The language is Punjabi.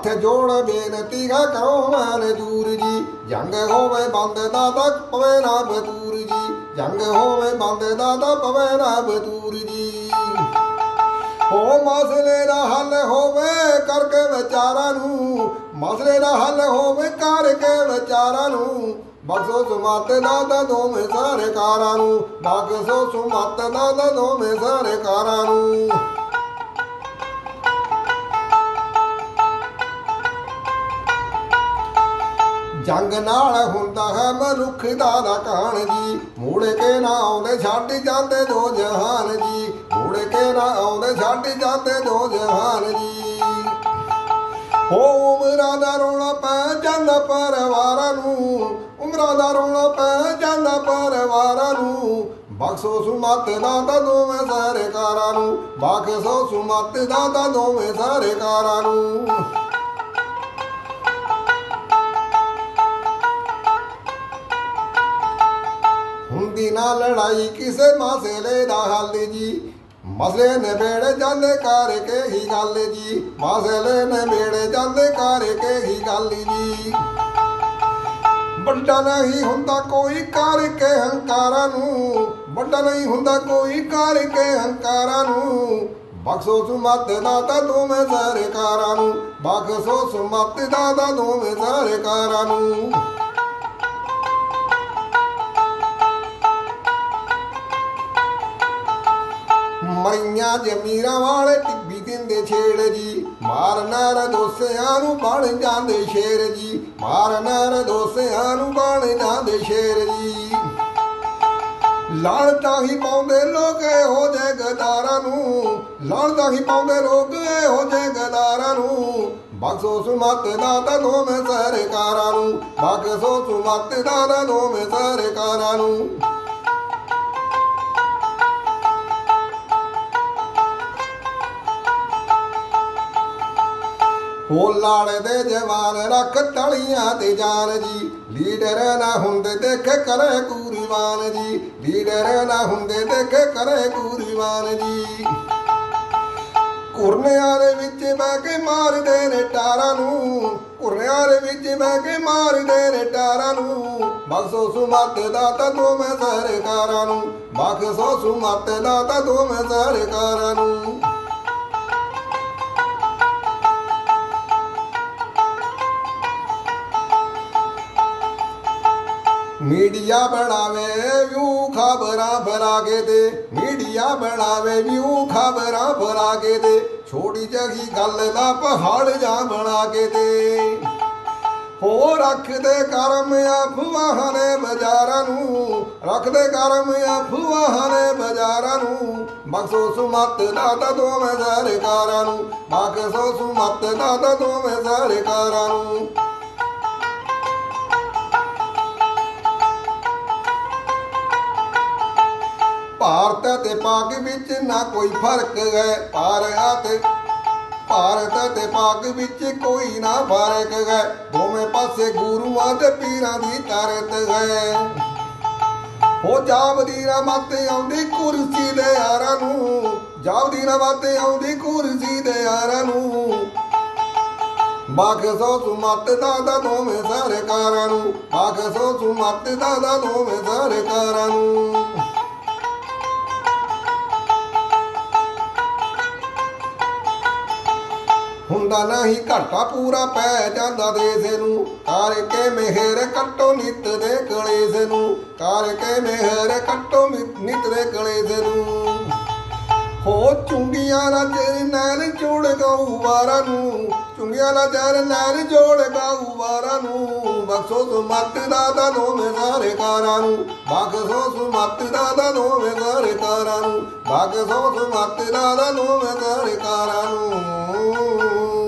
ਹੱਥ ਜੋੜ ਬੇਨਤੀ ਗਾ ਕਰੋ ਮਨ ਦੂਰ ਜੀ। ਜੰਗ ਹੋਵੇ ਬੰਦ ਦਾ ਤੱਕ ਪਵੇ ਨਾ ਬਤੂਰ ਜੀ। ਜੰਗ ਹੋਵੇ ਬੰਦ ਦਾ ਤਾਂ ਪਵੇ ਨਾ ਬਤੂਰ ਜੀ। ਹੋ ਮਸਲੇ ਦਾ ਹੱਲ ਹੋਵੇ ਕਰਕੇ ਵਿਚਾਰਾਂ ਨੂੰ। ਮਸਲੇ ਦਾ ਹੱਲ ਹੋਵੇ ਕਰਕੇ ਵਿਚਾਰਾਂ ਨੂੰ। ਬਖਸ਼ੋ ਸੁਮਤ ਦਾ ਦਾ ਦੋਵੇਂ ਸਾਰੇ ਕਾਰਾਂ ਨੂੰ। ਬਖਸ਼ੋ ਸੁਮਤ ਦਾ ਦਾ ਦੋਵੇਂ ਸਾਰੇ ਕਾਰਾਂ ਨੂੰ। ਜੰਗ ਨਾਲ ਹੁੰਦਾ ਹੈ ਮਨੁੱਖ ਦਾ ਦਾ ਜੀ ਮੂੜ ਕੇ ਨਾ ਆਉਂਦੇ, ਛੱਡ ਜਾਂਦੇ ਦੋ ਜਹਾਨ ਜੀ ਮੂੜ ਕੇ ਨਾ ਆਉਂਦੇ, ਛੱਡ ਜਾਂਦੇ ਦੋ ਜਹਾਨ ਜੀ ਹੋ ਉਮਰਾਂ ਦਾ ਰੋਣਾ ਪੈ ਜਾਂਦਾ ਪਰਿਵਾਰਾਂ ਨੂੰ। ਉਮਰਾਂ ਦਾ ਰੋਣਾ ਪੈ ਜਾਂਦਾ ਪਰਿਵਾਰਾਂ ਨੂੰ। ਬਖਸ਼ੋ ਸੁਮਤ ਦਾ ਤਾਂ ਦੋਵੇਂ ਸਾਰੇ ਕਾਰਾਂ ਨੂੰ। ਬਖਸ਼ੋ ਸੁਮਤ ਦਾ ਤਾਂ ਦੋਵੇਂ ਸਾਰੇ ਕਾਰਾਂ ਨੂੰ। ਹੁੰਦੀ ਨਾ ਲੜਾਈ ਕਿਸੇ ਮਸਲੇ ਦਾ ਹੱਲ ਜੀ। ਮਸਲੇ ਨਿਬੇੜ ਜਾਂਦੇ ਕਰਕੇ ਹੀ ਗੱਲ ਜੀ। ਮਸਲੇ ਨਿਬੇੜ ਜਾਂਦੇ ਕਰਕੇ ਹੀ ਗੱਲ ਜੀ। ਵੱਡਾ ਨਹੀਂ ਹੁੰਦਾ ਕੋਈ ਕਰਕੇ ਹੰਕਾਰਾਂ ਨੂੰ। ਵੱਡਾ ਨਹੀਂ ਹੁੰਦਾ ਕੋਈ ਕਰਕੇ ਹੰਕਾਰਾਂ ਨੂੰ। ਬਖਸ਼ੋ ਸੁਮਤ ਦਾ ਤਾਂ ਦੋਵੇਂ ਸਾਰੇ ਕਾਰਾਂ ਨੂੰ। ਬਖਸ਼ੋ ਸੁਮਤ ਦਾ ਦੋਵੇਂ ਸਾਰੇ ਕਾਰਾਂ ਨੂੰ ਮਈਆਂ ਜਮੀਰਾਂ ਵਾਲੇ ਟਿੱਬੀ ਦਿੰਦੇ ਛੇੜ ਜੀ। ਮਾਰ ਨਰ ਦੋਸਿਆਂ ਨੂੰ ਬਣ ਜਾਂਦੇ ਸ਼ੇਰ ਜੀ। ਮਾਰ ਨਰ ਦੋਸਿਆਂ ਨੂੰ ਬਣ ਜਾਂਦੇ ਸ਼ੇਰ ਜੀ। ਲਾਣਤਾ ਹੀ ਪਾਉਂਦੇ ਲੋਕ ਇਹੋ ਜੇ ਗਦਾਰਾਂ ਨੂੰ। ਲਾਣਤਾ ਹੀ ਪਾਉਂਦੇ ਲੋਕ ਇਹੋ ਜੇ ਗਦਾਰਾਂ ਨੂੰ। ਬਖਸ਼ੋ ਸੁਮਤ ਦਾ ਤਾਂ ਦੋਵੇਂ ਸਾਰੇ ਕਾਰਾਂ ਨੂੰ। ਬਖਸ਼ੋ ਸੁਮਤ ਦਾ ਤਾਂ ਦੋਵੇਂ ਸਾਰੇ ਕਾਰਾਂ ਨੂੰ। ਹੋ ਦੇ ਜਵਾਨ ਰੱਖ ਤਲੀਆਂ ਤੇ ਜਾਨ ਜੀ। ਲੀਡਰ ਨਾ ਹੁੰਦੇ ਦੇਖ ਕਰੇ ਕੂਰੀਵਾਨ ਜੀ। ਲੀਡਰ ਨਾ ਹੁੰਦੇ ਦੇਖ ਕਰੇ ਕੂਰੀਵਾਨ ਜੀ। ਕੁਰਨਿਆਂ ਦੇ ਵਿੱਚ ਬਹਿ ਕੇ ਮਾਰਦੇ ਨੇ ਟਾਰਾਂ ਨੂੰ। ਕੁਰਨਿਆਂ ਦੇ ਵਿੱਚ ਬਹਿ ਕੇ ਮਾਰਦੇ ਨੇ ਟਾਰਾਂ ਨੂੰ। ਬਖਸ਼ੋ ਸੁਮਤ ਦਾ ਤਾਂ ਦੋਵੇਂ ਸਰਕਾਰਾਂ ਨੂੰ। ਬਖਸ਼ੋ ਸੁਮਤ ਦਾ ਤਾਂ ਦੋਵੇਂ ਸਰਕਾਰਾਂ ਨੂੰ। ਮੀਡੀਆ ਬਣਾਵੇ, ਵਿਊ ਖਬਰਾਂ ਫੈਲਾ ਕੇ ਤੇ ਮੀਡੀਆ ਬਣਾਵੇ, ਵਿਊ ਖਬਰਾਂ ਫੈਲਾ ਕੇ ਤੇ ਛੋਟੀ ਜਿਹੀ ਗੱਲ ਦਾ ਪਹਾੜ ਜਾਂ ਬਣਾ ਕੇ ਤੇ ਹੋ ਰੱਖਦੇ ਕਰਮ ਅਫਵਾਹਾਂ ਨੇ ਬਾਜ਼ਾਰਾਂ ਨੂੰ। ਰੱਖਦੇ ਕਰਮ ਅਫਵਾਹਾਂ ਨੇ ਬਾਜ਼ਾਰਾਂ ਨੂੰ। ਬਖਸ਼ੋ ਸੁਮਤ ਦਾ ਤਾਂ ਦੋਵੇਂ ਸਰਕਾਰਾਂ ਨੂੰ। ਬਖਸ਼ੋ ਸੁਮਤ ਦਾ ਤਾਂ ਦੋਵੇਂ ਸਰਕਾਰਾਂ ਨੂੰ। ਭਾਰਤ ਤੇ ਪਾਕ ਵਿੱਚ ਨਾ ਕੋਈ ਫ਼ਰਕ ਹੈ। ਭਾਰਤ ਭਾਰਤ ਤੇ ਪਾਕ ਵਿੱਚ ਕੋਈ ਨਾ ਫ਼ਰਕ ਹੈ। ਦੋਵੇਂ ਪਾਸੇ ਗੁਰੂਆਂ ਤੇ ਪੀਰਾਂ ਦੀ ਤਰਤ ਹੈ। ਹੋ ਜਾਵਦੀ ਨਾ ਮੱਤ ਆਉਂਦੀ ਕੁਰਸੀ ਦੇ ਯਾਰਾਂ ਨੂੰ। ਜਾਵਦੀ ਨਾ ਮੱਤ ਆਉਂਦੀ ਕੁਰਸੀ ਦੇ ਯਾਰਾਂ ਨੂੰ। ਬਾਖਸੋ ਸੁਮਤ ਦਾ ਦਾ ਦੋਵੇਂ ਸਰਕਾਰਾਂ ਨੂੰ। ਬਾਖਸੋ ਸੁਮਤ ਦਾ ਦਾ ਦੋਵੇਂ ਸਰਕਾਰਾਂ ਨੂੰ। ਹੁੰਦਾ ਨਹੀਂ, ਘਾਟਾ ਪੂਰਾ ਪੈ ਜਾਂਦਾ ਦੇਸ ਨੂੰ। ਕਰਕੇ ਮਿਹਰ ਕੱਟੋ ਨਿਤ ਦੇ ਕਲੇਸ਼ ਨੂੰ। ਕਰਕੇ ਮਿਹਰ ਕੱਟੋ ਮਿ- ਨਿਤ ਦੇ ਕਲੇਸ਼ ਨੂੰ। ਹੋ ਚੁੰਗੀਆਂ ਨਾਲ ਜਰ ਨਾਲ ਜੋੜ ਗਾਉ ਵਾਰਾਂ ਨੂੰ। ਚੁੰਗੀਆਂ ਨਾਲ ਜਰ ਨਾਲ ਜੋੜ ਗਾਉ ਵਾਰਾਂ ਨੂੰ। ਬਖਸ਼ੋ ਸੁਮਤ ਦਾ ਦਾ ਦੋਵੇਂ ਸਾਰੇ ਕਾਰਾਂ ਨੂੰ। ਬਖਸ਼ੋ ਸੁਮਤ ਦਾ ਦਾ ਦੋਵੇਂ ਸਾਰੇ ਕਾਰਾਂ ਨੂੰ। ਬਖਸ਼ੋ ਸੁਮਤ ਦਾ ਦਾ ਦੋਵੇਂ ਸਾਰੇ ਕਾਰਾਂ ਨੂੰ।